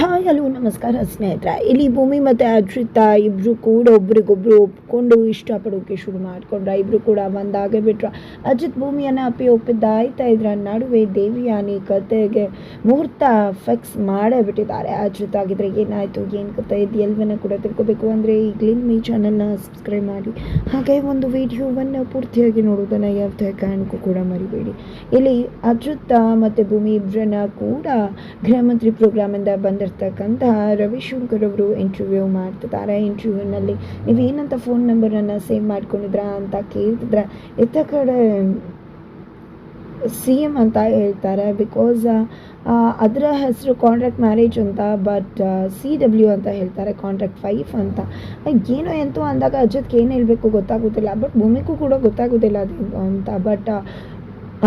Hi, hello, ನಮಸ್ಕಾರ, ಸ್ನೇಹಿತರೆ. ಇಲ್ಲಿ ಭೂಮಿ ಮತ್ತು ಅರ್ಜಿತ ಇಬ್ಬರು ಕೂಡ ಒಬ್ರಿಗೊಬ್ರು ಒಪ್ಕೊಂಡು ಇಷ್ಟಪಡೋಕೆ ಶುರು ಮಾಡಿಕೊಂಡ್ರ. ಇಬ್ಬರು ಕೂಡ ಒಂದಾಗೆ ಬಿಟ್ರ. ಅಜಿತ್ ಭೂಮಿಯನ್ನು ಅಪ್ಪಿ ಒಪ್ಪಿದ್ದಾಯ್ತಾ ಇದ್ರ ನಡುವೆ ದೇವಿಯಾನಿ ಕತೆಗೆ ಮುಹೂರ್ತ ಫಿಕ್ಸ್ ಮಾಡೇ ಬಿಟ್ಟಿದ್ದಾರೆ ಅಜಿತ್ ಆಗಿದ್ರೆ ಏನಾಯಿತು, ಏನು ಕತೆ ಇದು ಎಲ್ಲವನ್ನ ಕೂಡ ತಿಳ್ಕೊಬೇಕು. ಅಂದರೆ ಈಗಲಿಂದ ಈ ಚಾನಲ್ನ ಸಬ್ಸ್ಕ್ರೈಬ್ ಮಾಡಿ. ಹಾಗೆ ಒಂದು ವಿಡಿಯೋವನ್ನು ಪೂರ್ತಿಯಾಗಿ ನೋಡೋದನ್ನು ಯಾವುದೇ ಕಾರಣಕ್ಕೂ ಕೂಡ ಮರಿಬೇಡಿ. ಇಲ್ಲಿ ಅಜಿತ್ ಮತ್ತು ಭೂಮಿ ಇಬ್ಬರನ್ನ ಕೂಡ ಗೃಹ ಮಂತ್ರಿ ಪ್ರೋಗ್ರಾಮಿಂದ ಬಂದಿರತಕ್ಕಂತಹ ರವಿಶಂಕರ್ ಅವರು ಇಂಟರ್ವ್ಯೂ ಮಾಡ್ತಿದ್ದಾರೆ. ಇಂಟರ್ವ್ಯೂನಲ್ಲಿ ಏನಂತ ಫೋನ್ ನಂಬರನ್ನು ಸೇವ್ ಮಾಡ್ಕೊಂಡಿದ್ರಾ ಅಂತ ಕೇಳ್ತಿದ್ರೆ ಇತ್ತ ಕಡೆ ಸಿ ಎಂ ಅಂತ ಹೇಳ್ತಾರೆ. ಬಿಕಾಸ್ ಅದರ ಹೆಸರು ಕಾಂಟ್ರಾಕ್ಟ್ ಮ್ಯಾರೇಜ್ ಅಂತ ಬಟ್ ಸಿ ಡಬ್ಲ್ಯೂ ಅಂತ ಹೇಳ್ತಾರೆ ಕಾಂಟ್ರಾಕ್ಟ್ ಫೈಫ್ ಅಂತ. ಏನೋ ಎಂತೋ ಅಂದಾಗ ಅಜಿತ್ಗೆ ಏನು ಹೇಳಬೇಕು ಗೊತ್ತಾಗೋದಿಲ್ಲ ಬಟ್ ಭೂಮಿಗೂ ಕೂಡ ಗೊತ್ತಾಗೋದಿಲ್ಲ ಅದು ಅಂತ. ಬಟ್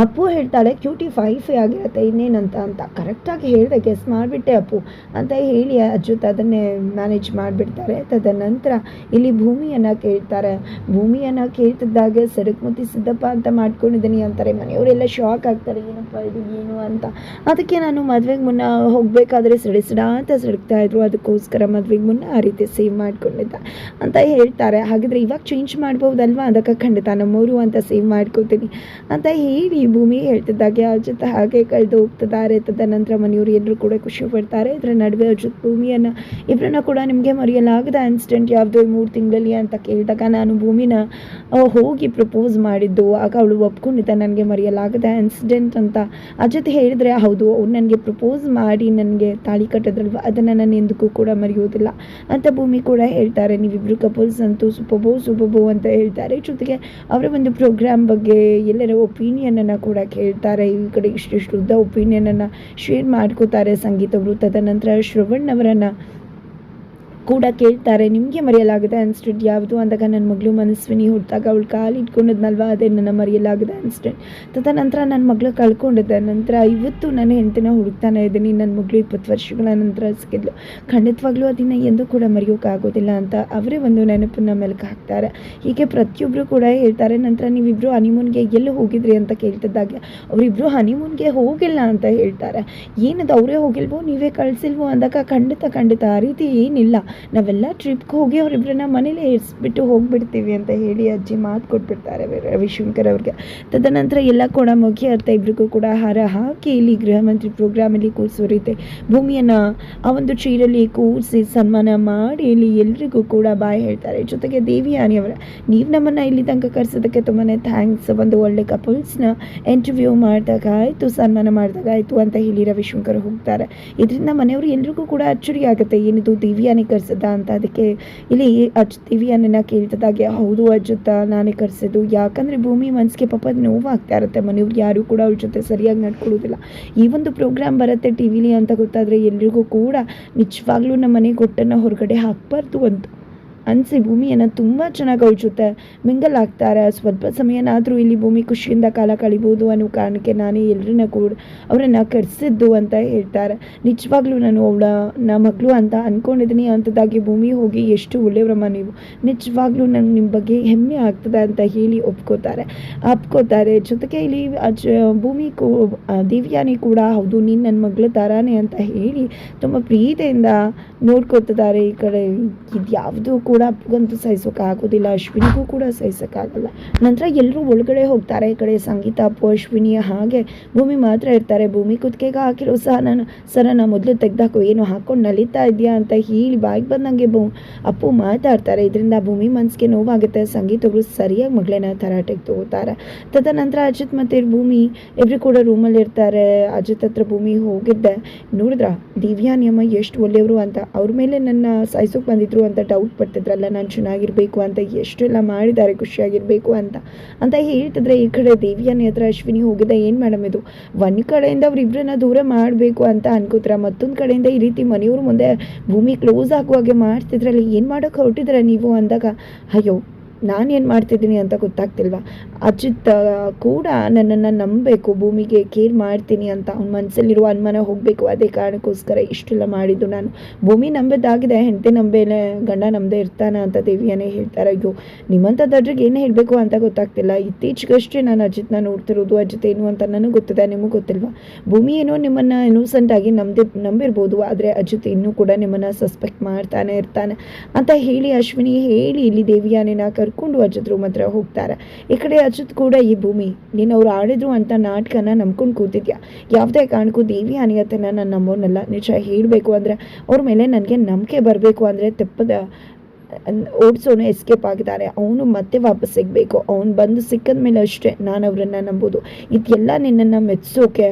ಅಪ್ಪು ಹೇಳ್ತಾಳೆ, ಕ್ಯೂಟಿ ಫೈಫ್ ಆಗಿರುತ್ತೆ, ಇನ್ನೇನಂತ ಅಂತ. ಕರೆಕ್ಟಾಗಿ ಹೇಳಿದೆ ಗೆಸ್ ಮಾಡಿಬಿಟ್ಟೆ ಅಪ್ಪು. ಅಂತ ಹೇಳಿ ಅಜ್ಜುತ್ ಅದನ್ನೇ ಮ್ಯಾನೇಜ್ ಮಾಡಿಬಿಡ್ತಾರೆ. ತದನಂತರ ಇಲ್ಲಿ ಭೂಮಿಯನ್ನು ಕೇಳ್ತಾರೆ. ಭೂಮಿಯನ್ನು ಕೇಳ್ತಿದ್ದಾಗ, ಸರಕು ಮುತ್ತಿ ಸಿದ್ದಪ್ಪ ಅಂತ ಮಾಡ್ಕೊಂಡಿದ್ದೀನಿ ಅಂತಾರೆ. ಮನೆಯವರೆಲ್ಲ ಶಾಕ್ ಆಗ್ತಾರೆ. ಏನಪ್ಪ ಇದು, ಏನು ಅಂತ. ಅದಕ್ಕೆ ನಾನು ಮದುವೆಗೆ ಮುನ್ನ ಹೋಗಬೇಕಾದ್ರೆ ಸಿಡಿಸಿಡ ಅಂತ ಸಿಡಕ್ತಾ ಇದ್ರು. ಅದಕ್ಕೋಸ್ಕರ ಮದುವೆಗೆ ಮುನ್ನ ಆ ರೀತಿ ಸೇವ್ ಮಾಡ್ಕೊಂಡಿದ್ದ ಅಂತ ಹೇಳ್ತಾರೆ. ಹಾಗಿದ್ರೆ ಇವಾಗ ಚೇಂಜ್ ಮಾಡ್ಬೋದಲ್ವಾ? ಅದಕ್ಕೆ ಖಂಡಿತ ನಮ್ಮೂರು ಅಂತ ಸೇವ್ ಮಾಡ್ಕೋತೀನಿ ಅಂತ ಹೇಳಿ ಭೂಮಿ ಹೇಳ್ತಿದ್ದಾಗೆ ಅವ್ರ ಜೊತೆ ಹಾಗೆ ಕಳೆದು ಹೋಗ್ತಿದ್ದಾರೆ. ತದನಂತರ ಮನೆಯವರು ಎಲ್ಲರೂ ಕೂಡ ಖುಷಿ ಪಡ್ತಾರೆ. ಇದರ ನಡುವೆ ಅವ್ರ ಜೊತೆ ಭೂಮಿಯನ್ನು ಇಬ್ಬರನ್ನ ಕೂಡ ನಿಮಗೆ ಮರೆಯಲಾಗದ ಇನ್ಸಿಡೆಂಟ್ ಯಾವುದೋ ಮೂರು ತಿಂಗಳಲ್ಲಿ ಅಂತ ಕೇಳಿದಾಗ ನಾನು ಭೂಮಿನ ಹೋಗಿ ಪ್ರಪೋಸ್ ಮಾಡಿದ್ದು. ಆಗ ಅವಳು ಒಪ್ಕೊಂಡಿದ್ದ, ನನಗೆ ಮರೆಯಲಾಗದ ಇನ್ಸಿಡೆಂಟ್ ಅಂತ. ಆ ಜೊತೆ ಹೇಳಿದರೆ, ಹೌದು, ಅವ್ರು ನನಗೆ ಪ್ರಪೋಸ್ ಮಾಡಿ, ನನಗೆ ತಾಳಿ ಕಟ್ಟೋದ್ರಲ್ವ? ಅದನ್ನು ನಾನು ಎಂದಕ್ಕೂ ಕೂಡ ಮರೆಯೋದಿಲ್ಲ ಅಂತ ಭೂಮಿ ಕೂಡ ಹೇಳ್ತಾರೆ. ನೀವಿಬ್ಬರು ಕಪಲ್ಸ್ ಅಂತೂ ಸುಪಬೋ ಸುಪಬೋ ಅಂತ ಹೇಳ್ತಾರೆ. ಜೊತೆಗೆ, ಅವರ ಒಂದು ಪ್ರೋಗ್ರಾಮ್ ಬಗ್ಗೆ ಎಲ್ಲರ ಒಪಿನಿಯನನ್ನು ಕೂಡ ಕೇಳ್ತಾರೆ. ಈ ಕಡೆ ಇಷ್ಟಿಷ್ಟು ಉದ್ದ ಒಪಿನಿಯನನ್ನು ಶೇರ್ ಮಾಡ್ಕೋತಾರೆ ಸಂಗೀತ ವೃತ್ತದ ನಂತರ ಶ್ರವಣ್ ಕೂಡ ಕೇಳ್ತಾರೆ, ನಿಮಗೆ ಮರೆಯಲಾಗದೆ ಅನ್ಸ್ಟೆಂಟ್ ಯಾವುದು? ಅಂದಾಗ ನನ್ನ ಮಗಳು ಮನಸ್ವಿನಿ ಹುಟ್ಟಿದಾಗ ಅವಳು ಕಾಲು ಇಟ್ಕೊಂಡಿದ್ನಲ್ವ? ಅದೇ ನನ್ನ ಮರೆಯಲಾಗದ ತದ ತದನಂತರ ನನ್ನ ಮಗಳು ಕಳ್ಕೊಂಡಿದ್ದೆ. ನಂತರ ಇವತ್ತು ನನ್ನ ಹೆಂಡತಿನ ಹುಡುಕ್ತಾನೆ ಇದ್ದೀನಿ. ನನ್ನ ಮಗಳು ಇಪ್ಪತ್ತು ವರ್ಷಗಳ ನಂತರ ಸಿಕ್ಕಿದ್ಲು. ಖಂಡಿತವಾಗ್ಲೂ ಅದನ್ನು ಎಂದೂ ಕೂಡ ಮರೆಯೋಕ್ಕಾಗೋದಿಲ್ಲ ಅಂತ ಅವರೇ ಒಂದು ನೆನಪನ್ನ ಮೆಲುಕು ಹಾಕ್ತಾರೆ. ಹೀಗೆ ಪ್ರತಿಯೊಬ್ಬರು ಕೂಡ ಹೇಳ್ತಾರೆ, ನಂತರ ನೀವಿಬ್ಬರು ಹನಿಮೂನ್ಗೆ ಎಲ್ಲಿ ಹೋಗಿದ್ರಿ ಅಂತ ಕೇಳ್ತಿದ್ದಾಗ ಅವರಿಬ್ಬರು ಹನಿಮೂನ್ಗೆ ಹೋಗಿಲ್ಲ ಅಂತ ಹೇಳ್ತಾರೆ. ಏನದು ಅವರೇ ಹೋಗಿಲ್ವೋ? ನೀವೇ ಕಳಿಸಿಲ್ವೋ? ಅಂದಾಗ ಖಂಡಿತ ಖಂಡಿತ ಆ ರೀತಿ ಏನಿಲ್ಲ. ನಾವೆಲ್ಲ ಟ್ರಿಪ್ಗೆ ಹೋಗಿ ಅವರಿಬ್ಬರನ್ನ ಮನೇಲೇ ಇರಿಸ್ಬಿಟ್ಟು ಹೋಗಿಬಿಡ್ತೀವಿ ಅಂತ ಹೇಳಿ ಅಜ್ಜಿ ಮಾತು ಕೊಟ್ಬಿಡ್ತಾರೆ ರವಿಶಂಕರ್ ಅವ್ರಿಗೆ. ತದನಂತರ ಎಲ್ಲ ಕೂಡ ಅರ್ಥ ಇಬ್ರಿಗೂ ಕೂಡ ಹಾರ ಹಾಕಿ ಇಲ್ಲಿ ಗೃಹ ಮಂತ್ರಿ ಪ್ರೋಗ್ರಾಮಲ್ಲಿ ಕೂರಿಸೋ ರೀತಿ ಭೂಮಿಯನ್ನು ಆ ಒಂದು ಚೀರಲ್ಲಿ ಕೂರಿಸಿ ಸನ್ಮಾನ ಮಾಡಿ ಇಲ್ಲಿ ಎಲ್ರಿಗೂ ಕೂಡ ಬಾಯ್ ಹೇಳ್ತಾರೆ. ಜೊತೆಗೆ ದೇವಿಯಾನಿ ಅವರ, ನೀವು ನಮ್ಮನ್ನು ಇಲ್ಲಿ ತನಕ ಕರೆಸೋದಕ್ಕೆ ತುಂಬಾ ಥ್ಯಾಂಕ್ಸ್ ಒಂದು ಒಳ್ಳೆ ಕಪಲ್ಸ್ನ ಇಂಟರ್ವ್ಯೂ ಮಾಡಿದಾಗ ಆಯಿತು, ಸನ್ಮಾನ ಮಾಡಿದಾಗ ಆಯಿತು ಅಂತ ಹೇಳಿ ರವಿಶಂಕರ್ ಹೋಗ್ತಾರೆ. ಇದರಿಂದ ಮನೆಯವರು ಎಲ್ರಿಗೂ ಕೂಡ ಅಚ್ಚರಿ ಆಗುತ್ತೆ. ಏನಿದು ದಿವ್ಯಾನೇ ಕರ್ಸದ ಅಂತ ಅದಕ್ಕೆ ಇಲ್ಲಿ ಅಜ್ತೀವಿ ಅನ್ನ ಕೇಳ್ತದಾಗೆ ಹೌದು ಅಜ್ಜುತ್ತ, ನಾನೇ ಕರೆಸಿದ್ದು. ಯಾಕಂದರೆ ಭೂಮಿ ಮನಸ್ಸಿಗೆ ಪಾಪ ನೋವಾಗ್ತಾ ಇರುತ್ತೆ. ಮನೆಯವ್ರು ಯಾರೂ ಕೂಡ ಅವ್ರ ಜೊತೆ ಸರಿಯಾಗಿ ನಡ್ಕೊಳ್ಳೋದಿಲ್ಲ ಈ ಒಂದು ಪ್ರೋಗ್ರಾಮ್ ಬರುತ್ತೆ ಟಿ ವಿಲಿ ಅಂತ ಗೊತ್ತಾದರೆ ಎಲ್ರಿಗೂ ಕೂಡ ನಿಜವಾಗ್ಲೂ ನಮ್ಮ ಮನೆ ಗೊಟ್ಟನ್ನು ಹೊರಗಡೆ ಹಾಕಬಾರ್ದು ಅಂತ. ಅನಿಸಿ ಭೂಮಿಯನ್ನು ತುಂಬ ಚೆನ್ನಾಗಿ ಜೊತೆ ಮಿಂಗಲ್ ಆಗ್ತಾರೆ. ಸ್ವಲ್ಪ ಸಮಯನಾದರೂ ಇಲ್ಲಿ ಭೂಮಿ ಖುಷಿಯಿಂದ ಕಾಲ ಕಳಿಬೋದು ಅನ್ನೋ ಕಾರಣಕ್ಕೆ ನಾನೇ ಎಲ್ಲರನ್ನ ಕೂಡ ಅವರನ್ನು ಕರೆಸಿದ್ದು ಅಂತ ಹೇಳ್ತಾರೆ. ನಿಜವಾಗ್ಲೂ ನಾನು ಅವಳ, ನಾ ಮಗಳು ಅಂತ ಅಂದ್ಕೊಂಡಿದ್ದೀನಿ ಅಂಥದ್ದಾಗಿ ಭೂಮಿ ಹೋಗಿ ಎಷ್ಟು ಒಳ್ಳೆಯವ್ರಮ್ಮ ನೀವು. ನಿಜವಾಗ್ಲೂ ನಂಗೆ ನಿಮ್ಮ ಬಗ್ಗೆ ಹೆಮ್ಮೆ ಆಗ್ತದೆ ಅಂತ ಹೇಳಿ ಒಪ್ಕೋತಾರೆ. ಒಪ್ಕೋತಾರೆ. ಜೊತೆಗೆ ಇಲ್ಲಿ ಭೂಮಿ ಕೂ ದಿವ್ಯಾನಿ ಕೂಡ ಹೌದು, ನೀನು ನನ್ನ ಮಗಳ ಥರಾನೇ ಅಂತ ಹೇಳಿ ತುಂಬ ಪ್ರೀತಿಯಿಂದ ನೋಡ್ಕೊತಿದ್ದಾರೆ ಈ ಕಡೆ. ಇದು ಕೂಡ ಅಪ್ಪಗಂತೂ ಸಹಿಸೋಕ್ಕಾಗೋದಿಲ್ಲ ಅಶ್ವಿನಿಗೂ ಕೂಡ ಸಹಿಸೋಕ್ಕಾಗಲ್ಲ ನಂತರ ಎಲ್ಲರೂ ಒಳಗಡೆ ಹೋಗ್ತಾರೆ. ಈ ಕಡೆ ಸಂಗೀತ, ಅಪ್ಪು, ಅಶ್ವಿನಿ ಹಾಗೆ ಭೂಮಿ ಮಾತ್ರ ಇರ್ತಾರೆ. ಭೂಮಿ ಕುತ್ತಿಗೆಗೆ ಹಾಕಿರೋ ಸಹ ನಾನು ಸರ ನಾನು ಮೊದಲು ತೆಗ್ದಾಕು, ಏನು ಹಾಕ್ಕೊಂಡು ನಲಿತಾ ಇದೆಯಾ ಅಂತ ಹೇಳಿ ಬಾಯಿಗೆ ಬಂದಂಗೆ ಭೂ, ಅಪ್ಪು ಮಾತಾಡ್ತಾರೆ. ಇದರಿಂದ ಭೂಮಿ ಮನಸ್ಸಿಗೆ ನೋವಾಗುತ್ತೆ. ಸಂಗೀತಗಳು ಸರಿಯಾಗಿ ಮಗಳನ್ನ ತರಾಟೆಗೆ ತಗೋತಾರೆ. ತದನಂತರ ಅಜಿತ್ ಮತ್ತು ಭೂಮಿ ಎವ್ರಿ ಕೂಡ ರೂಮಲ್ಲಿ ಇರ್ತಾರೆ ಅಜಿತ್ ಹತ್ರ ಭೂಮಿ ಹೋಗಿದ್ದೆ. ನೋಡಿದ್ರ, ದಿವ್ಯಾ ನಿಯಮ ಎಷ್ಟು ಒಳ್ಳೆಯವರು ಅಂತ. ಅವ್ರ ಮೇಲೆ ನನ್ನ ಸಾಯಿಸೋಕೆ ಬಂದಿದ್ರು ಅಂತ ಡೌಟ್ ಪಡ್ತಿದ್ರಲ್ಲ, ನಾನು ಚೆನ್ನಾಗಿರಬೇಕು ಅಂತ, ಎಷ್ಟೆಲ್ಲ ಮಾಡಿದ್ದಾರೆ ಖುಷಿಯಾಗಿರಬೇಕು ಅಂತ. ಅಂತ ಹೇಳ್ತಿದ್ರೆ ಈ ಕಡೆ ದೇವಿಯನ್ನ ಹತ್ರ ಅಶ್ವಿನಿ ಹೋಗಿದ್ದ, ಏನು ಮೇಡಮ್ ಇದು? ಒಂದು ಕಡೆಯಿಂದ ಅವ್ರಿಬ್ರನ್ನ ದೂರ ಮಾಡಬೇಕು ಅಂತ ಅನ್ಕೋತಾರೆ, ಮತ್ತೊಂದು ಕಡೆಯಿಂದ ಈ ರೀತಿ ಮನೆಯವ್ರ ಮುಂದೆ ಭೂಮಿ ಕ್ಲೋಸ್ ಆಗುವಾಗೆ ಮಾಡ್ತಿದ್ರಲ್ಲಿ, ಏನು ಮಾಡೋಕೆ ಹೊರಟಿದ್ರೆ ನೀವು ಅಂದಾಗ, ಅಯ್ಯೋ ನಾನೇನು ಮಾಡ್ತಿದ್ದೀನಿ ಅಂತ ಗೊತ್ತಾಗ್ತಿಲ್ವಾ? ಅಜಿತ್ ಕೂಡ ನನ್ನನ್ನು ನಂಬಬೇಕು, ಭೂಮಿಗೆ ಕೇರ್ ಮಾಡ್ತೀನಿ ಅಂತ. ಅವ್ನ ಮನಸ್ಸಲ್ಲಿರುವ ಅನುಮಾನ ಹೋಗಬೇಕು, ಅದೇ ಕಾರಣಕ್ಕೋಸ್ಕರ ಇಷ್ಟೆಲ್ಲ ಮಾಡಿದ್ದು ನಾನು. ಭೂಮಿ ನಂಬದಾಗಿದೆ, ಹೆಂಡತಿ ನಂಬೇಲೆ ಗಂಡ ನಂಬದೇ ಇರ್ತಾನೆ ಅಂತ ದೇವಿಯನ್ನೇ ಹೇಳ್ತಾರೆ. ಅಯ್ಯೋ ನಿಮ್ಮಂಥ ದೊಡ್ಡರಿಗೆ ಏನು ಹೇಳಬೇಕು ಅಂತ ಗೊತ್ತಾಗ್ತಿಲ್ಲ. ಇತ್ತೀಚೆಗಷ್ಟೇ ನಾನು ಅಜಿತ್ನ ನೋಡ್ತಿರೋದು, ಅಜಿತ್ ಏನು ಅಂತ ನನಗೆ ಗೊತ್ತಿದೆ, ನಿಮಗೆ ಗೊತ್ತಿಲ್ವಾ? ಭೂಮಿ ಏನೋ ನಿಮ್ಮನ್ನು ಇನ್ನೋಸೆಂಟಾಗಿ ನಂಬಿ ನಂಬಿರ್ಬೋದು, ಆದರೆ ಅಜಿತ್ ಇನ್ನೂ ಕೂಡ ನಿಮ್ಮನ್ನು ಸಸ್ಪೆಕ್ಟ್ ಮಾಡ್ತಾನೆ ಇರ್ತಾನೆ. ಅಂತ ಹೇಳಿ ಅಶ್ವಿನಿ ಹೇಳಿ, ಇಲ್ಲಿ ದೇವಿಯಾನೇನ ಕರ್ಕೊಂಡು ಅಜಿತ್ ಅಜಿತ್ರು ಮಾತ್ರ ಹೋಗ್ತಾರೆ. ಈ ಕಡೆ ಅಜಿತ್ ಕೂಡ, ಈ ಭೂಮಿ ನೀನು ಅವ್ರು ಆಡಿದ್ರು ಅಂತ ನಾಟಕನ ನಂಬ್ಕೊಂಡು ಕೂತಿದ್ಯಾ? ಯಾವುದೇ ಕಾರಣಕ್ಕೂ ದೇವಿ ಅನಿಯತನ ನಾನು ನಂಬೋನಲ್ಲ ನಿಜ ಹೇಳಬೇಕು ಅಂದರೆ ಅವ್ರ ಮೇಲೆ ನನಗೆ ನಂಬಿಕೆ ಬರಬೇಕು ಅಂದರೆ ತೆಪ್ಪದ ಓಡಿಸೋನು ಎಸ್ಕೇಪ್ ಆಗಿದ್ದಾರೆ. ಅವನು ಮತ್ತೆ ವಾಪಸ್ ಸಿಗಬೇಕು. ಅವನು ಬಂದು ಸಿಕ್ಕಿದ ಮೇಲೆ ಅಷ್ಟೇ ನಾನು ಅವರನ್ನು ನಂಬೋದು. ಇದೆಲ್ಲ ನಿನ್ನನ್ನು ಮೆಚ್ಚೋಕೆ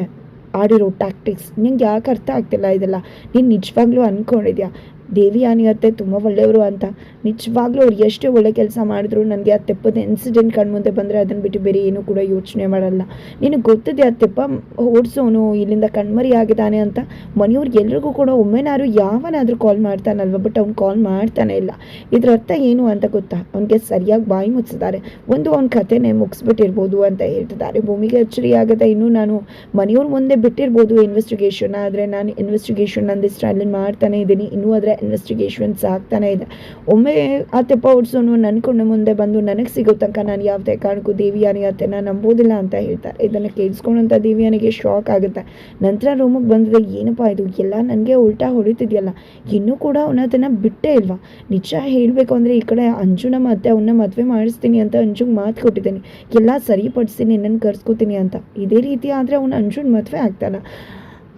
ಆಡಿರೋ ಟ್ಯಾಕ್ಟಿಕ್ಸ್ ನಿಂಗೆ ಯಾಕೆ ಅರ್ಥ ಆಗ್ತಿಲ್ಲ ಇದೆಲ್ಲ? ನೀನು ನಿಜವಾಗ್ಲೂ ಅಂದ್ಕೊಂಡಿದ್ಯಾ ದೇವಿ ಅನಿಯತ್ತೆ ತುಂಬ ಒಳ್ಳೆಯವರು ಅಂತ. ನಿಜವಾಗ್ಲೂ ಅವ್ರು ಎಷ್ಟು ಒಳ್ಳೆ ಕೆಲಸ ಮಾಡಿದ್ರು ನನಗೆ ಆ ತೆಪ್ಪದ ಇನ್ಸಿಡೆಂಟ್ ಕಣ್ಮುಂದೆ ಬಂದರೆ ಅದನ್ನು ಬಿಟ್ಟು ಬೇರೆ ಏನೂ ಕೂಡ ಯೋಚನೆ ಮಾಡಲ್ಲ. ನಿನಗೆ ಗೊತ್ತಿದೆ ಆ ತೆಪ್ಪ ಓಡಿಸೋನು, ಇಲ್ಲಿಂದ ಕಣ್ಮರಿ ಆಗಿದ್ದಾನೆ ಅಂತ? ಮನೆಯವ್ರಿಗೆ ಎಲ್ರಿಗೂ ಕೂಡ ಒಮ್ಮೆನಾರು ಯಾವನಾದರೂ ಕಾಲ್ ಮಾಡ್ತಾನಲ್ವ? ಬಟ್ ಅವ್ನು ಕಾಲ್ ಮಾಡ್ತಾನೆ ಇಲ್ಲ. ಇದರ ಅರ್ಥ ಏನು ಅಂತ ಗೊತ್ತಾ? ಅವನಿಗೆ ಸರಿಯಾಗಿ ಬಾಯಿ ಮುಚ್ಚಿದ್ದಾರೆ. ಒಂದು ಅವ್ನ ಕಥೆನೇ ಮುಗಿಸ್ಬಿಟ್ಟಿರ್ಬೋದು ಅಂತ ಹೇಳ್ತಿದ್ದಾರೆ. ಭೂಮಿಗೆ ಅಚ್ಚರಿ ಆಗದೆ ಇನ್ನೂ ನಾನು ಮನೆಯವ್ರ ಮುಂದೆ ಬಿಟ್ಟಿರ್ಬೋದು ಇನ್ವೆಸ್ಟಿಗೇಷನ್ ಆದರೆ ನಾನು ಇನ್ವೆಸ್ಟಿಗೇಷನ್ ನಂದು ಅಲ್ಲಿ ಮಾಡ್ತಾನೆ ಇದ್ದೀನಿ. ಇನ್ನೂ ಅದರ ಇನ್ವೆಸ್ಟಿಗೇಷನ್ಸ್ ಆಗ್ತಾನೆ ಇದೆ. ಒಮ್ಮೆ ಆ ತೆಪ್ಪ ಓಡಿಸೋನು ನನ್ನ ಮುಂದೆ ಬಂದು ನನಗೆ ಸಿಗೋ ತನಕ ನಾನು ಯಾವುದೇ ಕಾರಣಕ್ಕೂ ದೇವಿಯಾನಿ ಅತ್ತೆನ ನಂಬೋದಿಲ್ಲ ಅಂತ ಹೇಳ್ತಾರೆ ಇದನ್ನು ಕೇಳಿಸ್ಕೊಂಡಂಥ ದೇವಿಯಾನಿಗೆ ಶಾಕ್ ಆಗುತ್ತೆ. ನಂತರ ರೂಮಿಗೆ ಬಂದರೆ ಏನಪ್ಪ ಇದು? ಎಲ್ಲ ನನಗೆ ಉಲ್ಟಾ ಹೊಡಿತಿದೆಯಲ್ಲ? ಇನ್ನೂ ಕೂಡ ಅವನ ಅದನ್ನು ಬಿಟ್ಟೇ ಇಲ್ವಾ? ನಿಜ ಹೇಳಬೇಕು ಅಂದರೆ ಈ ಕಡೆ ಅಂಜುನ ಮತ್ತೆ ಅವನ್ನ ಮದುವೆ ಮಾಡಿಸ್ತೀನಿ ಅಂತ ಅಂಜುಗೆ ಮಾತು ಕೊಟ್ಟಿದ್ದೀನಿ. ಎಲ್ಲ ಸರಿಪಡಿಸ್ತೀನಿ ನನ್ನ ಕರ್ಸ್ಕೊತೀನಿ ಅಂತ. ಇದೇ ರೀತಿ ಆದರೆ ಅವನು ಅಂಜುನ್ ಮದುವೆ ಆಗ್ತಾನ.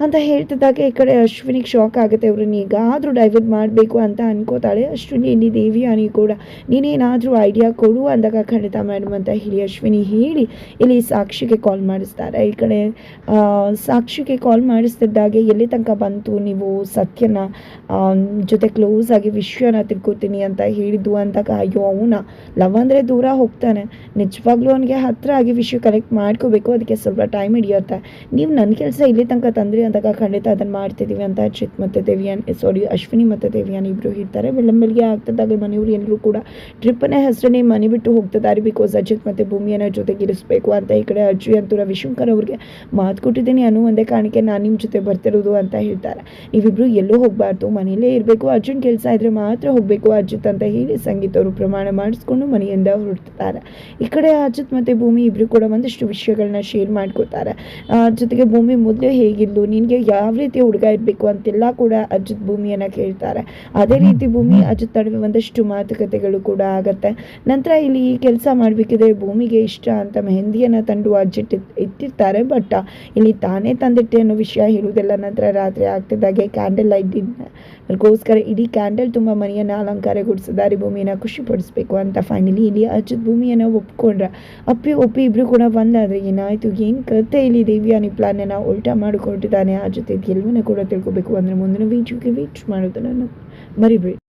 ಅಂತ ಹೇಳ್ತಿದ್ದಾಗ ಈ ಕಡೆ ಅಶ್ವಿನಿಗೆ ಶಾಕ್ ಆಗುತ್ತೆ ಇವ್ರನ್ನ ಈಗಾದರೂ ಡೈವರ್ಟ್ ಮಾಡಬೇಕು ಅಂತ ಅನ್ಕೋತಾಳೆ. ಅಶ್ವಿನಿ ಇಲ್ಲಿ ದೇವಿಯಾನಿ ಕೂಡ, ನೀನೇನಾದರೂ ಐಡಿಯಾ ಕೊಡು ಅಂದಾಗ ಖಂಡಿತ ಮೇಡಮ್ ಅಂತ ಹೇಳಿ ಅಶ್ವಿನಿ ಹೇಳಿ ಇಲ್ಲಿ ಸಾಕ್ಷಿಗೆ ಕಾಲ್ ಮಾಡಿಸ್ತಾರೆ. ಈ ಕಡೆ ಸಾಕ್ಷಿಗೆ ಕಾಲ್ ಮಾಡಿಸ್ತಿದ್ದಾಗೆ ಎಲ್ಲಿ ತನಕ ಬಂತು ನೀವು ಸತ್ಯನ ಜೊತೆ ಕ್ಲೋಸ್ ಆಗಿ ವಿಷಯನ ತಿಳ್ಕೊತೀನಿ ಅಂತ ಹೇಳಿದ್ದು ಅಂದಾಗ ಅಯ್ಯೋ, ಅವನ ಲವ್ ಅಂದರೆ ದೂರ ಹೋಗ್ತಾನೆ. ನಿಜವಾಗ್ಲೂ ಅವನಿಗೆ ಹತ್ತಿರ ಆಗಿ ವಿಷಯ ಕಲೆಕ್ಟ್ ಮಾಡ್ಕೋಬೇಕು. ಅದಕ್ಕೆ ಸ್ವಲ್ಪ ಟೈಮ್ ಹಿಡಿಯುತ್ತೆ. ನೀವು ನನ್ನ ಕೆಲಸ ಇಲ್ಲಿ ತನಕ ತಂದ್ರಿ ಅಂದಾಗ ಖಂಡಿತ ಅದನ್ನು ಮಾಡ್ತಿದ್ದೀವಿ ಅಂತ ಚಿತ್ ಮತ್ತು ದೇವಿಯಾನ್ ಸಾರಿ ಅಶ್ವಿನಿ ಮತ್ತು ದೇವಿಯಾನ್ ಇಬ್ಬರು ಹೇಳ್ತಾರೆ. ಬೆಳ್ಳಂಬೆಳಗ್ಗೆ ಆಗ್ತದಾಗ ಮನೆಯವರು ಎಲ್ಲರೂ ಕೂಡ ಟ್ರಿಪ್ಪನೇ ಹೆಸರನ್ನೇ ಮನೆ ಬಿಟ್ಟು ಹೋಗ್ತಿದ್ದಾರೆ ಬಿಕಾಸ್ ಅಜಿತ್ ಮತ್ತು ಭೂಮಿಯನ್ನ ಜೊತೆಗಿರಿಸ್ಬೇಕು ಅಂತ ಈ ಕಡೆ ಅಜ್ಜಿ ಅಂತೂ ರವಿಶಂಕರ್ ಅವ್ರಿಗೆ ಮಾತು ಕೊಟ್ಟಿದ್ದೀನಿ ಅನ್ನೋ ಒಂದೇ ಕಾರಣಕ್ಕೆ ನಾನು ನಿಮ್ಮ ಜೊತೆ ಬರ್ತಿರೋದು ಅಂತ ಹೇಳ್ತಾರೆ. ನೀವಿಬ್ರು ಎಲ್ಲೂ ಹೋಗಬಾರ್ದು, ಮನೆಯಲ್ಲೇ ಇರಬೇಕು, ಅರ್ಜೆಂಟ್ ಕೆಲಸ ಇದ್ರೆ ಮಾತ್ರ ಹೋಗಬೇಕು ಅಜಿತ್ ಅಂತ ಹೇಳಿ ಸಂಗೀತ ಅವರು ಪ್ರಮಾಣ ಮಾಡಿಸ್ಕೊಂಡು ಮನೆಯಿಂದ ಹೊರಡ್ತಾರೆ. ಈ ಕಡೆ ಅಜಿತ್ ಮತ್ತು ಭೂಮಿ ಇಬ್ಬರು ಕೂಡ ಒಂದಿಷ್ಟು ವಿಷಯಗಳನ್ನ ಶೇರ್ ಮಾಡ್ಕೋತಾರೆ. ಜೊತೆಗೆ ಭೂಮಿ ಮೊದಲು ಹೇಗಿದ್ಲು ನಿನಗೆ ಯಾವ ರೀತಿ ಹುಡುಗ ಇರಬೇಕು ಅಂತೆಲ್ಲ ಕೂಡ ಅಜಿತ್ ಭೂಮಿಯನ್ನು ಕೇಳ್ತಾರೆ. ಅದೇ ರೀತಿ ಭೂಮಿ, ಅಜಿತ್ ನಡುವೆ ಒಂದಷ್ಟು ಮಾತುಕತೆಗಳು ಕೂಡ ಆಗುತ್ತೆ. ನಂತರ ಇಲ್ಲಿ ಈ ಕೆಲಸ ಮಾಡಬೇಕಿದ್ರೆ ಭೂಮಿಗೆ ಇಷ್ಟ ಅಂತ ಮೆಹಂದಿಯನ್ನು ತಂದು ಅಜಿತ್ ಇಟ್- ಇಟ್ಟಿರ್ತಾರೆ. ಬಟ್, ಇಲ್ಲಿ ತಾನೇ ತಂದಿಟ್ಟೆ ಅನ್ನೋ ವಿಷಯ ಹೇಳುವುದಿಲ್ಲ ನಂತರ ರಾತ್ರಿ ಆಗ್ತಿದ್ದಾಗೆ ಕ್ಯಾಂಡಲ್ ಲೈಟ್ ಗೋಸ್ಕರ ಇಡೀ ಕ್ಯಾಂಡಲ್ ತುಂಬ ಮನೆಯನ್ನು ಅಲಂಕಾರಗೊಳಿಸಿದ್ದಾರೆ. ಭೂಮಿಯನ್ನು ಖುಷಿಪಡಿಸ್ಬೇಕು ಅಂತ ಫೈನಲಿ ಇಲ್ಲಿ ಅಜಿತ್ ಭೂಮಿಯನ್ನು ಒಪ್ಕೊಂಡ್ರೆ. ಅಪ್ಪಿ, ಒಪ್ಪಿ ಇಬ್ರು ಕೂಡ ಬಂದಾದ್ರೆ ಏನಾಯ್ತು? ಏನು ಕತೆ ಇಲ್ಲಿ ದೇವಿಯಾನಿ ಪ್ಲಾನನ್ನು ಉಲ್ಟಾ ಮಾಡಿಕೊಟ್ಟಿದ್ದಾನೆ ಆ ಜೊತೆ ಗೆಲುವನ್ನು ಕೂಡ ತಿಳ್ಕೊಬೇಕು. ಅಂದರೆ ಮುಂದಿನ ವೀಡಿಯೋಗೆ ವೇಟ್ ಮಾಡೋದನ್ನು ಮರಿಬೇಡಿ